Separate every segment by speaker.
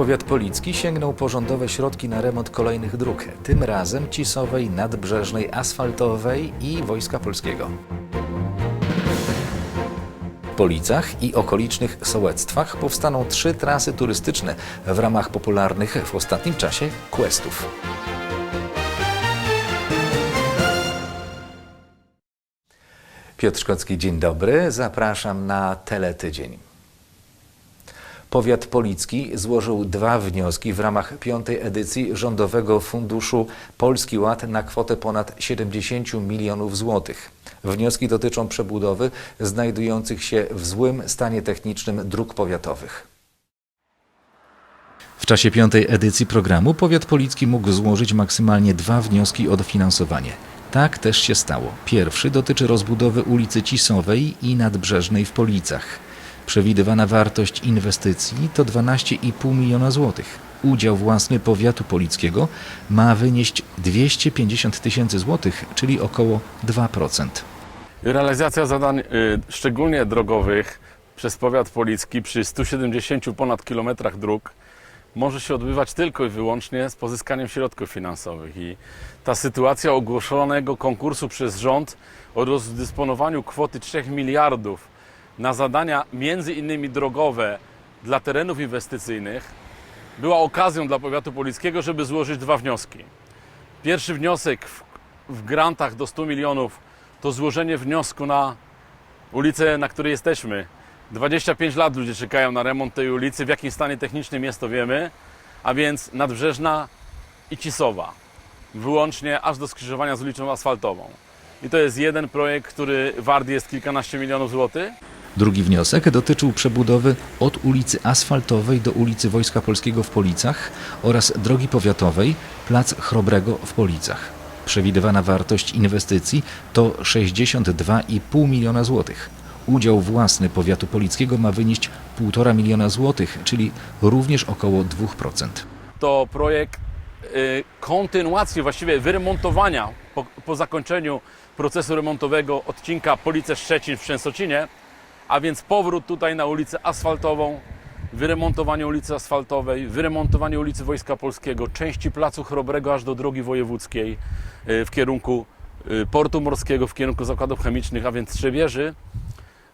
Speaker 1: Powiat Policki sięgnął po rządowe środki na remont kolejnych dróg, tym razem Cisowej, Nadbrzeżnej, Asfaltowej i Wojska Polskiego. Policach i okolicznych sołectwach powstaną trzy trasy turystyczne w ramach popularnych w ostatnim czasie questów. Piotr Szkocki, dzień dobry. Zapraszam na Teletydzień. Powiat Policki złożył dwa wnioski w ramach piątej edycji Rządowego Funduszu Polski Ład na kwotę ponad 70 milionów złotych. Wnioski dotyczą przebudowy znajdujących się w złym stanie technicznym dróg powiatowych. W czasie piątej edycji programu Powiat Policki mógł złożyć maksymalnie dwa wnioski o dofinansowanie. Tak też się stało. Pierwszy dotyczy rozbudowy ulicy Cisowej i Nadbrzeżnej w Policach. Przewidywana wartość inwestycji to 12,5 miliona złotych. Udział własny powiatu polickiego ma wynieść 250 tysięcy złotych, czyli około 2%.
Speaker 2: Realizacja zadań y, szczególnie drogowych przez powiat policki przy 170 ponad kilometrach dróg może się odbywać tylko i wyłącznie z pozyskaniem środków finansowych. I ta sytuacja ogłoszonego konkursu przez rząd o rozdysponowaniu kwoty 3 miliardów na zadania między innymi drogowe dla terenów inwestycyjnych była okazją dla powiatu polickiego, żeby złożyć dwa wnioski. Pierwszy wniosek w, w grantach do 100 milionów to złożenie wniosku na ulicę, na której jesteśmy. 25 lat ludzie czekają na remont tej ulicy. W jakim stanie technicznym jest, to wiemy. A więc Nadbrzeżna i Cisowa. Wyłącznie aż do skrzyżowania z ulicą asfaltową. I to jest jeden projekt, który wart jest kilkanaście milionów złotych.
Speaker 1: Drugi wniosek dotyczył przebudowy od ulicy Asfaltowej do ulicy Wojska Polskiego w Policach oraz drogi powiatowej Plac Chrobrego w Policach. Przewidywana wartość inwestycji to 62,5 miliona złotych. Udział własny powiatu polickiego ma wynieść 1,5 miliona złotych, czyli również około 2%.
Speaker 2: to projekt y, kontynuacji, właściwie wyremontowania po, po zakończeniu procesu remontowego odcinka Police Szczecin w Częstocinie, a więc powrót tutaj na ulicę asfaltową, wyremontowanie ulicy asfaltowej, wyremontowanie ulicy Wojska Polskiego, części Placu Chrobrego aż do drogi wojewódzkiej y, w kierunku y, portu morskiego, w kierunku zakładów chemicznych, a więc Trzebieży,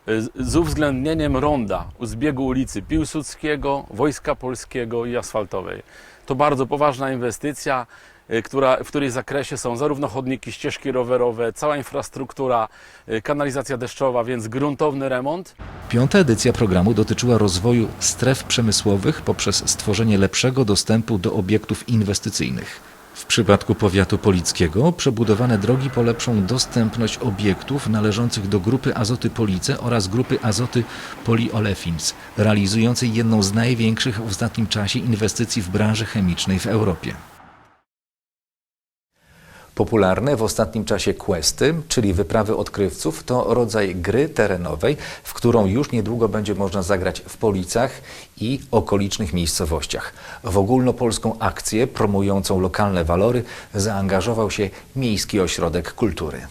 Speaker 2: z- z uwzględnieniem ronda u zbiegu ulicy Piłsudskiego, Wojska Polskiego i Asfaltowej. To bardzo poważna inwestycja, y, która, w której zakresie są zarówno chodniki, ścieżki rowerowe, cała infrastruktura, y, kanalizacja deszczowa, więc gruntowny remont.
Speaker 1: Piąta edycja programu dotyczyła rozwoju stref przemysłowych poprzez stworzenie lepszego dostępu do obiektów inwestycyjnych. W przypadku powiatu polickiego przebudowane drogi polepszą dostępność obiektów należących do grupy Azoty Police oraz grupy Azoty Polyolefins, realizującej jedną z największych w ostatnim czasie inwestycji w branży chemicznej w Europie. Popularne w ostatnim czasie questy, czyli wyprawy odkrywców, to rodzaj gry terenowej, w którą już niedługo będzie można zagrać w Policach i okolicznych miejscowościach. W ogólnopolską akcję promującą lokalne walory zaangażował się Miejski Ośrodek Kultury.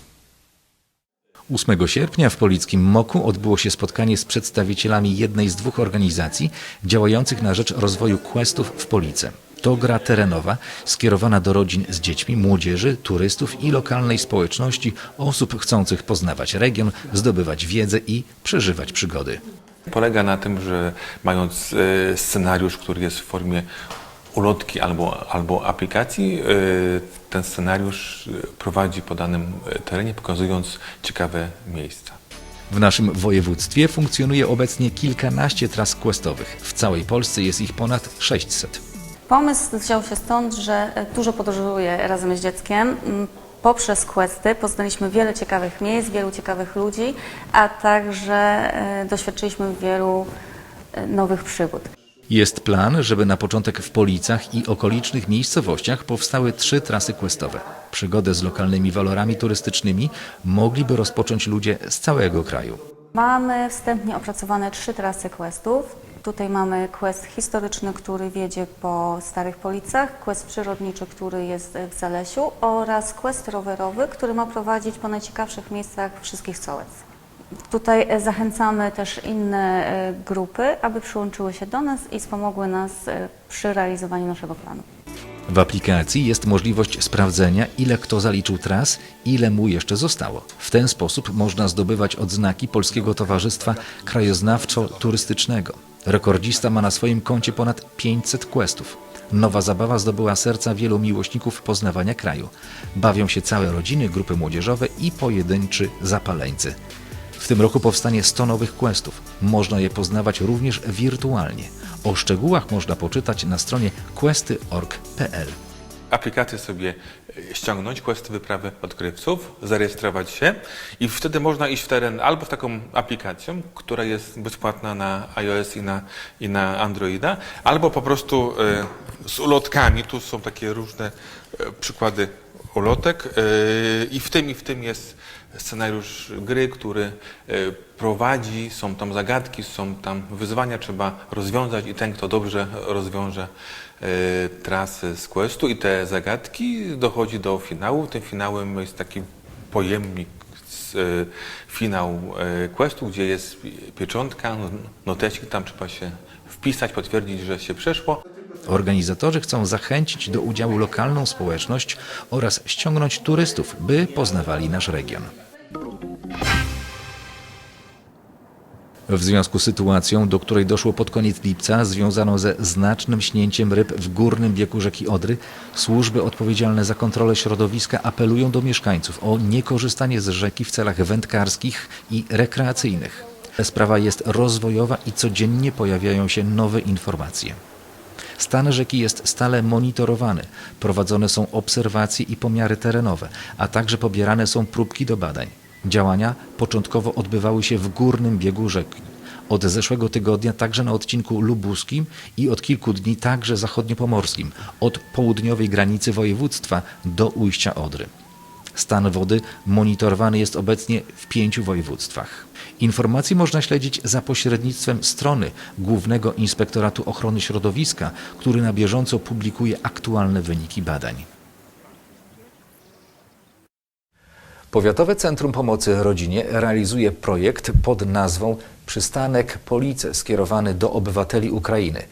Speaker 1: 8 sierpnia w Polickim Moku odbyło się spotkanie z przedstawicielami jednej z dwóch organizacji działających na rzecz rozwoju questów w Police. To gra terenowa skierowana do rodzin z dziećmi, młodzieży, turystów i lokalnej społeczności, osób chcących poznawać region, zdobywać wiedzę i przeżywać przygody.
Speaker 3: Polega na tym, że mając e, scenariusz, który jest w formie ulotki albo, albo aplikacji, e, ten scenariusz e, prowadzi po danym terenie, pokazując ciekawe miejsca.
Speaker 1: W naszym województwie funkcjonuje obecnie kilkanaście tras questowych. W całej Polsce jest ich ponad 600.
Speaker 4: Pomysł wziął się stąd, że e, dużo podróżuję razem z dzieckiem. Mm, Poprzez questy poznaliśmy wiele ciekawych miejsc, wielu ciekawych ludzi, a także e, doświadczyliśmy wielu e, nowych przygód.
Speaker 1: Jest plan, żeby na początek w Policach i okolicznych miejscowościach powstały trzy trasy questowe. Przygodę z lokalnymi walorami turystycznymi mogliby rozpocząć ludzie z całego kraju.
Speaker 4: Mamy wstępnie opracowane trzy trasy questów. Tutaj mamy quest historyczny, który wiedzie po Starych Policach, quest przyrodniczy, który jest w Zalesiu oraz quest rowerowy, który ma prowadzić po najciekawszych miejscach wszystkich sołectw. Tutaj e, zachęcamy też inne e, grupy, aby przyłączyły się do nas i wspomogły nas e, przy realizowaniu naszego planu.
Speaker 1: W aplikacji jest możliwość sprawdzenia, ile kto zaliczył tras, ile mu jeszcze zostało. W ten sposób można zdobywać odznaki Polskiego Towarzystwa Krajoznawczo-Turystycznego. Rekordzista ma na swoim koncie ponad 500 questów. Nowa zabawa zdobyła serca wielu miłośników poznawania kraju. Bawią się całe rodziny, grupy młodzieżowe i pojedynczy zapaleńcy. W tym roku powstanie 100 nowych questów. Można je poznawać również wirtualnie. O szczegółach można poczytać na stronie questy.org.pl.
Speaker 3: aplikację sobie e, ściągnąć, Quest Wyprawy Odkrywców, zarejestrować się i wtedy można iść w teren albo w taką aplikacją, która jest bezpłatna na iOS i na, i na Androida, albo po prostu e, z ulotkami. Tu są takie różne e, przykłady ulotek i w tym i w tym jest scenariusz gry, który prowadzi, są tam zagadki, są tam wyzwania, trzeba rozwiązać i ten, kto dobrze rozwiąże trasy z questu i te zagadki dochodzi do finału. Tym finałem jest taki pojemnik e, finał e, questu, gdzie jest pieczątka, noteczki, tam trzeba się wpisać, potwierdzić, że się przeszło.
Speaker 1: Organizatorzy chcą zachęcić do udziału lokalną społeczność oraz ściągnąć turystów, by poznawali nasz region. W związku z sytuacją, do której doszło pod koniec lipca, związaną ze znacznym śnięciem ryb w górnym biegu rzeki Odry, służby odpowiedzialne za kontrolę środowiska apelują do mieszkańców o niekorzystanie z rzeki w celach wędkarskich i rekreacyjnych. Sprawa jest rozwojowa i codziennie pojawiają się nowe informacje. Stan rzeki jest stale monitorowany, prowadzone są obserwacje i pomiary terenowe, a także pobierane są próbki do badań. Działania początkowo odbywały się w górnym biegu rzeki. Od zeszłego tygodnia także na odcinku lubuskim i od kilku dni także zachodniopomorskim, od południowej granicy województwa do ujścia Odry. Stan wody monitorowany jest obecnie w pięciu województwach. Informacje można śledzić za pośrednictwem strony Głównego Inspektoratu Ochrony Środowiska, który na bieżąco publikuje aktualne wyniki badań. Powiatowe Centrum Pomocy Rodzinie realizuje projekt pod nazwą Przystanek Police skierowany do obywateli Ukrainy.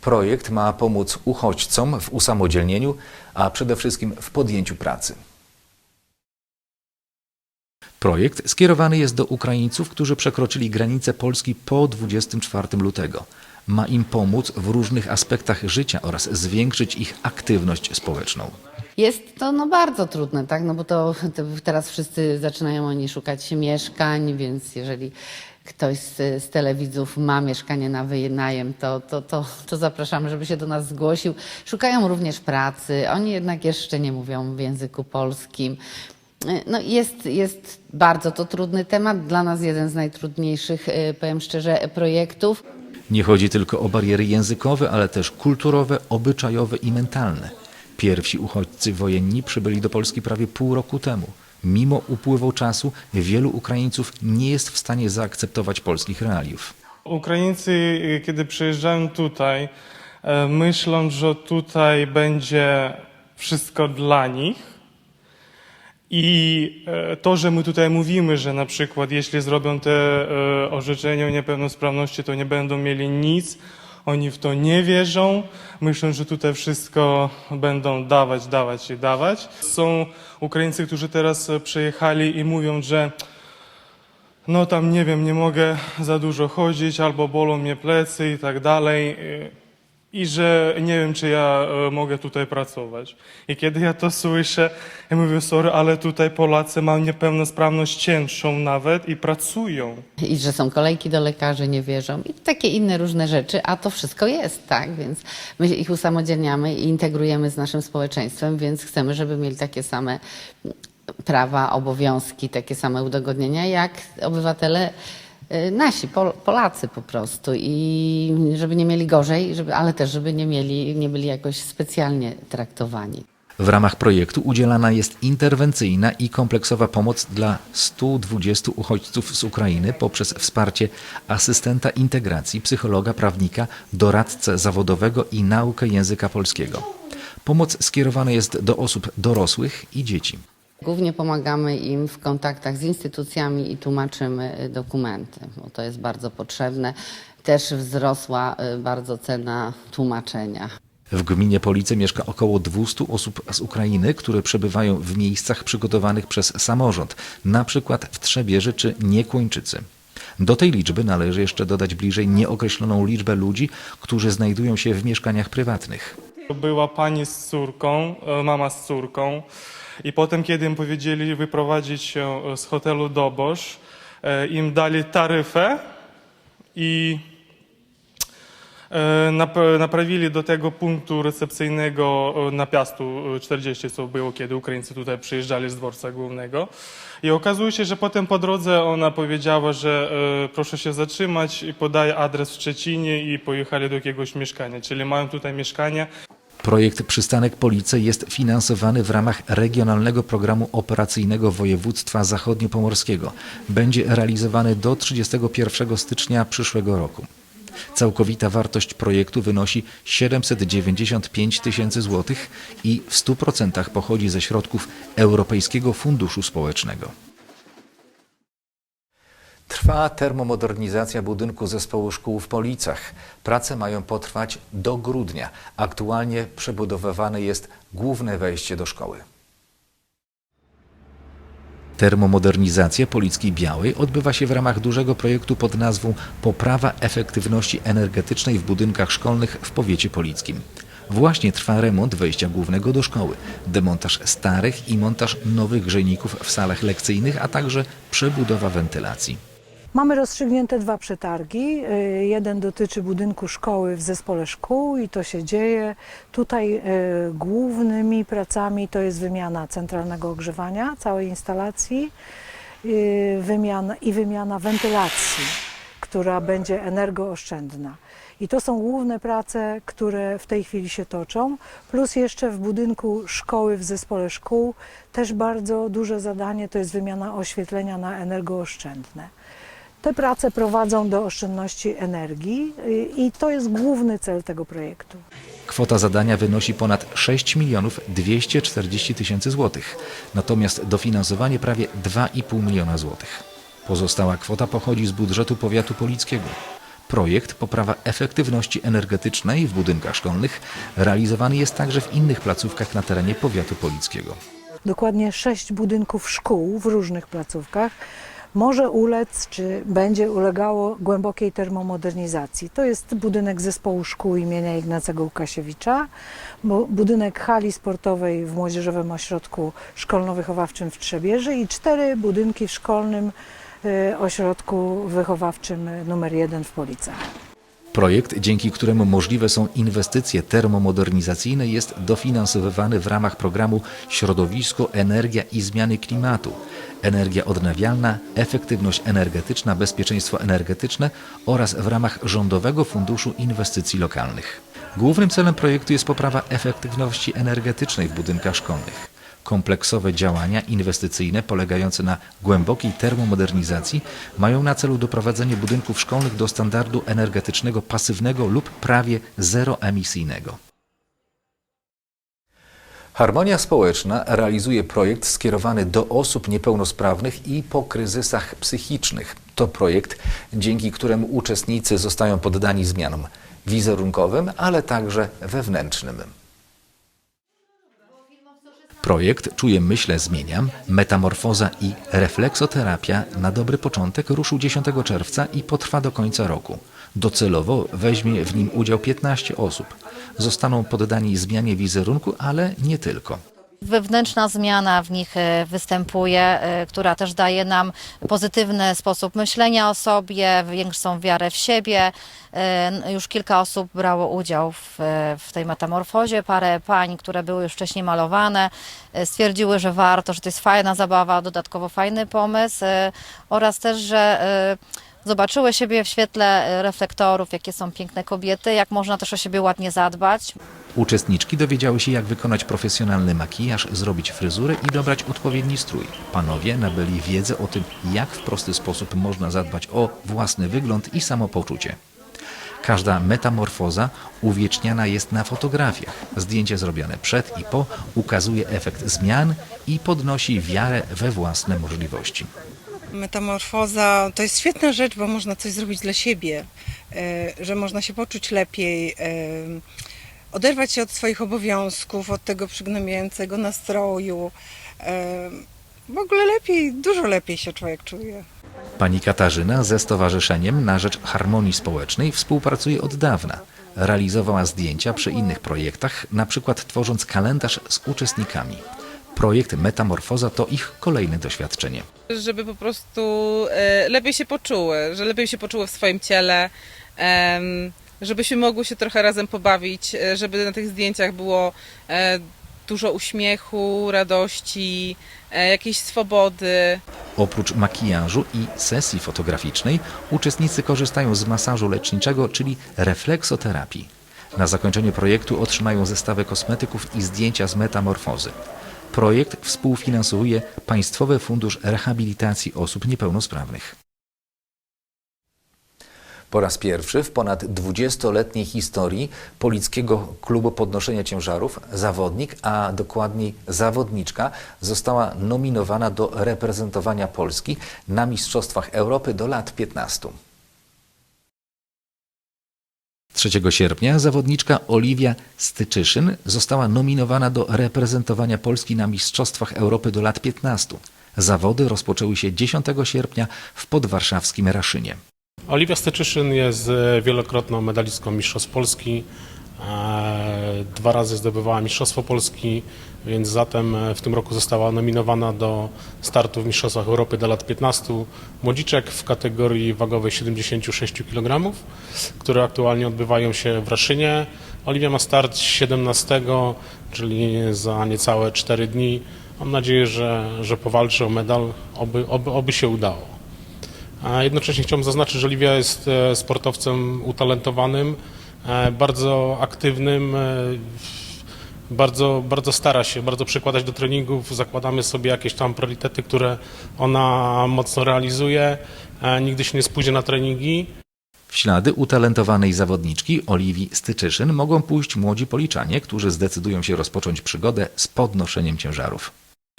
Speaker 1: Projekt ma pomóc uchodźcom w usamodzielnieniu, a przede wszystkim w podjęciu pracy. Projekt skierowany jest do Ukraińców, którzy przekroczyli granicę Polski po 24 lutego. Ma im pomóc w różnych aspektach życia oraz zwiększyć ich aktywność społeczną.
Speaker 5: Jest to no bardzo trudne, tak? No bo to, to teraz wszyscy zaczynają oni szukać mieszkań, więc jeżeli ktoś z, z telewidzów ma mieszkanie na wynajem, to, to, to, to zapraszamy, żeby się do nas zgłosił. Szukają również pracy. Oni jednak jeszcze nie mówią w języku polskim. No jest, jest bardzo to trudny temat. Dla nas jeden z najtrudniejszych, e, powiem szczerze, projektów.
Speaker 1: Nie chodzi tylko o bariery językowe, ale też kulturowe, obyczajowe i mentalne. Pierwsi uchodźcy wojenni przybyli do Polski prawie pół roku temu. Mimo upływu czasu wielu Ukraińców nie jest w stanie zaakceptować polskich realiów.
Speaker 6: Ukraińcy, y, kiedy przyjeżdżają tutaj, e, myślą, że tutaj będzie wszystko dla nich. I e, to, że my tutaj mówimy, że na przykład jeśli zrobią te orzeczenie o niepełnosprawności, to nie będą mieli nic, oni w to nie wierzą, myślą, że tutaj wszystko będą dawać, dawać i dawać. Są Ukraińcy, którzy teraz przyjechali i mówią, że no tam nie wiem, nie mogę za dużo chodzić, albo bolą mnie plecy i tak dalej. I że nie wiem, czy ja e, mogę tutaj pracować. I kiedy ja to słyszę, ja mówię, sorry, ale tutaj Polacy mają niepełnosprawność cięższą nawet i pracują.
Speaker 5: i że są kolejki do lekarzy, nie wierzą i takie inne różne rzeczy, a to wszystko jest, tak? Więc my ich usamodzielniamy i integrujemy z naszym społeczeństwem, więc chcemy, żeby mieli takie same prawa, obowiązki, takie same udogodnienia jak obywatele nasi, Pol- Polacy po prostu i żeby nie mieli gorzej, żeby, ale też żeby nie mieli, nie byli jakoś specjalnie traktowani.
Speaker 1: W ramach projektu udzielana jest interwencyjna i kompleksowa pomoc dla 120 uchodźców z Ukrainy poprzez wsparcie asystenta integracji, psychologa, prawnika, doradcę zawodowego i naukę języka polskiego. Pomoc skierowana jest do osób dorosłych i dzieci.
Speaker 5: Głównie pomagamy im w kontaktach z instytucjami i tłumaczymy y, dokumenty, bo to jest bardzo potrzebne. Też wzrosła y, bardzo cena tłumaczenia.
Speaker 1: W gminie Police mieszka około 200 osób z Ukrainy, które przebywają w miejscach przygotowanych przez samorząd, na przykład w Trzebieży czy Niekłończycy. Do tej liczby należy jeszcze dodać bliżej nieokreśloną liczbę ludzi, którzy znajdują się w mieszkaniach prywatnych.
Speaker 6: Była pani z córką, e, mama z córką i potem, kiedy im powiedzieli wyprowadzić się e, z hotelu Dobosz, e, im dali taryfę i nap- naprawili do tego punktu recepcyjnego na Piastu e, 40, co było, kiedy Ukraińcy tutaj przyjeżdżali z dworca głównego. I okazuje się, że potem po drodze ona powiedziała, że proszę się zatrzymać i podaje adres w Szczecinie i pojechali do jakiegoś mieszkania, czyli mają tutaj mieszkanie.
Speaker 1: Projekt Przystanek Police jest finansowany w ramach Regionalnego Programu Operacyjnego Województwa Zachodniopomorskiego. Będzie realizowany do 31 stycznia przyszłego roku. Całkowita wartość projektu wynosi 795 tysięcy złotych i w 100% pochodzi ze środków Europejskiego Funduszu Społecznego. Trwa termomodernizacja budynku zespołu szkół w Policach. Prace mają potrwać do grudnia. Aktualnie przebudowywane jest główne wejście do szkoły. Termomodernizacja Polickiej Białej odbywa się w ramach dużego projektu pod nazwą Poprawa efektywności energetycznej w budynkach szkolnych w powiecie polickim. Właśnie trwa remont wejścia głównego do szkoły, demontaż starych i montaż nowych grzejników w salach lekcyjnych, a także przebudowa wentylacji.
Speaker 7: Mamy rozstrzygnięte dwa przetargi. Y, Jeden dotyczy budynku szkoły w zespole szkół i to się dzieje. Tutaj y, głównymi pracami to jest wymiana centralnego ogrzewania całej instalacji y, i wymiana wentylacji, która będzie energooszczędna. I to są główne prace, które w tej chwili się toczą. Plus jeszcze w budynku szkoły w zespole szkół też bardzo duże zadanie to jest wymiana oświetlenia na energooszczędne. Te prace prowadzą do oszczędności energii y, i to jest główny cel tego projektu.
Speaker 1: Kwota zadania wynosi ponad 6 milionów 240 tysięcy złotych, natomiast dofinansowanie prawie 2,5 miliona złotych. Pozostała kwota pochodzi z budżetu powiatu polickiego. Projekt poprawa efektywności energetycznej w budynkach szkolnych realizowany jest także w innych placówkach na terenie powiatu polickiego.
Speaker 7: Dokładnie sześć budynków szkół w różnych placówkach może ulec, czy będzie ulegało głębokiej termomodernizacji. To jest budynek zespołu szkół imienia Ignacego Łukasiewicza, bu- budynek hali sportowej w Młodzieżowym Ośrodku Szkolno-Wychowawczym w Trzebieży i cztery budynki w szkolnym y, ośrodku wychowawczym numer jeden w Policach.
Speaker 1: Projekt, dzięki któremu możliwe są inwestycje termomodernizacyjne, jest dofinansowywany w ramach programu Środowisko, Energia i Zmiany Klimatu, Energia Odnawialna, Efektywność Energetyczna, Bezpieczeństwo Energetyczne oraz w ramach Rządowego Funduszu Inwestycji Lokalnych. Głównym celem projektu jest poprawa efektywności energetycznej w budynkach szkolnych. Kompleksowe działania inwestycyjne polegające na głębokiej termomodernizacji mają na celu doprowadzenie budynków szkolnych do standardu energetycznego pasywnego lub prawie zeroemisyjnego. Harmonia Społeczna realizuje projekt skierowany do osób niepełnosprawnych i po kryzysach psychicznych. To projekt, dzięki któremu uczestnicy zostają poddani zmianom wizerunkowym, ale także wewnętrznym. Projekt Czuję Myślę Zmieniam, Metamorfoza i Refleksoterapia na dobry początek ruszył 10 czerwca i potrwa do końca roku. Docelowo weźmie w nim udział 15 osób. Zostaną poddani zmianie wizerunku, ale nie tylko.
Speaker 8: Wewnętrzna zmiana w nich e, występuje, e, która też daje nam pozytywny sposób myślenia o sobie, większą wiarę w siebie. E, Już kilka osób brało udział w, w tej metamorfozie. Parę pań, które były już wcześniej malowane, stwierdziły, że warto, że to jest fajna zabawa, dodatkowo fajny pomysł oraz też, że zobaczyły siebie w świetle e, reflektorów, jakie są piękne kobiety, jak można też o siebie ładnie zadbać.
Speaker 1: Uczestniczki dowiedziały się, jak wykonać profesjonalny makijaż, zrobić fryzurę i dobrać odpowiedni strój. Panowie nabyli wiedzę o tym, jak w prosty sposób można zadbać o własny wygląd i samopoczucie. Każda metamorfoza uwieczniana jest na fotografiach. Zdjęcie zrobione przed i po ukazuje efekt zmian i podnosi wiarę we własne możliwości.
Speaker 9: Metamorfoza to jest świetna rzecz, bo można coś zrobić dla siebie, e, że można się poczuć lepiej, e, oderwać się od swoich obowiązków, od tego przygnębiającego nastroju. e, W ogóle lepiej, dużo lepiej się człowiek czuje.
Speaker 1: Pani Katarzyna ze Stowarzyszeniem na Rzecz Harmonii Społecznej współpracuje od dawna. Realizowała zdjęcia przy innych projektach, na przykład tworząc kalendarz z uczestnikami. Projekt Metamorfoza to ich kolejne doświadczenie.
Speaker 10: żeby po prostu e, lepiej się poczuły, że lepiej się poczuły w swoim ciele, em, żebyśmy mogły się trochę razem pobawić, e, żeby na tych zdjęciach było e, dużo uśmiechu, radości, e, jakiejś swobody.
Speaker 1: Oprócz makijażu i sesji fotograficznej uczestnicy korzystają z masażu leczniczego, czyli refleksoterapii. Na zakończenie projektu otrzymają zestawy kosmetyków i zdjęcia z metamorfozy. Projekt współfinansuje Państwowy Fundusz Rehabilitacji Osób Niepełnosprawnych. Po raz pierwszy w ponad 20-letniej historii Polickiego Klubu Podnoszenia Ciężarów zawodnik, a dokładniej zawodniczka, została nominowana do reprezentowania Polski na Mistrzostwach Europy do lat 15. 3 sierpnia zawodniczka Oliwia Styczyszyn została nominowana do reprezentowania Polski na Mistrzostwach Europy do lat 15. Zawody rozpoczęły się 10 sierpnia w podwarszawskim Raszynie.
Speaker 11: Oliwia Steczyszyn jest e, wielokrotną medalistką Mistrzostw Polski. E, Dwa razy zdobywała Mistrzostwo Polski, więc zatem e, w tym roku została nominowana do startu w Mistrzostwach Europy do lat 15 młodziczek w kategorii wagowej 76 kg, które aktualnie odbywają się w Raszynie. Oliwia ma start 17, czyli za niecałe 4 dni. Mam nadzieję, że, że powalczy o medal, oby, oby, oby się udało. A jednocześnie chciałbym zaznaczyć, że Oliwia jest e, sportowcem utalentowanym, bardzo aktywnym, e, bardzo, bardzo stara się, bardzo przykładać do treningów. Zakładamy sobie jakieś tam priorytety, które ona mocno realizuje. E, Nigdy się nie spóźnia na treningi.
Speaker 1: W ślady utalentowanej zawodniczki Oliwii Styczyszyn mogą pójść młodzi policzanie, którzy zdecydują się rozpocząć przygodę z podnoszeniem ciężarów.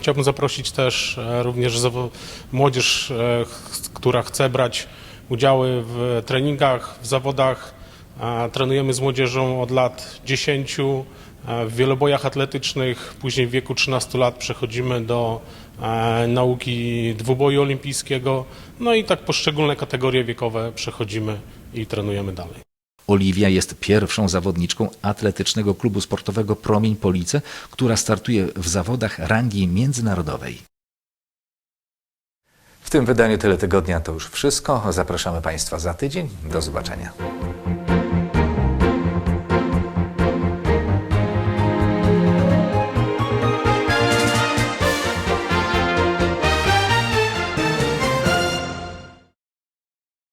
Speaker 11: Chciałbym zaprosić też e, również młodzież, e, która chce brać udziały w treningach, w zawodach. Trenujemy z młodzieżą od lat 10 e, w wielobojach atletycznych. Później w wieku 13 lat przechodzimy do e, nauki dwuboju olimpijskiego. No i tak poszczególne kategorie wiekowe przechodzimy i trenujemy dalej.
Speaker 1: Oliwia jest pierwszą zawodniczką atletycznego klubu sportowego Promień Police, która startuje w zawodach rangi międzynarodowej. W tym wydaniu Tyle Tygodnia to już wszystko. Zapraszamy Państwa za tydzień. Do zobaczenia.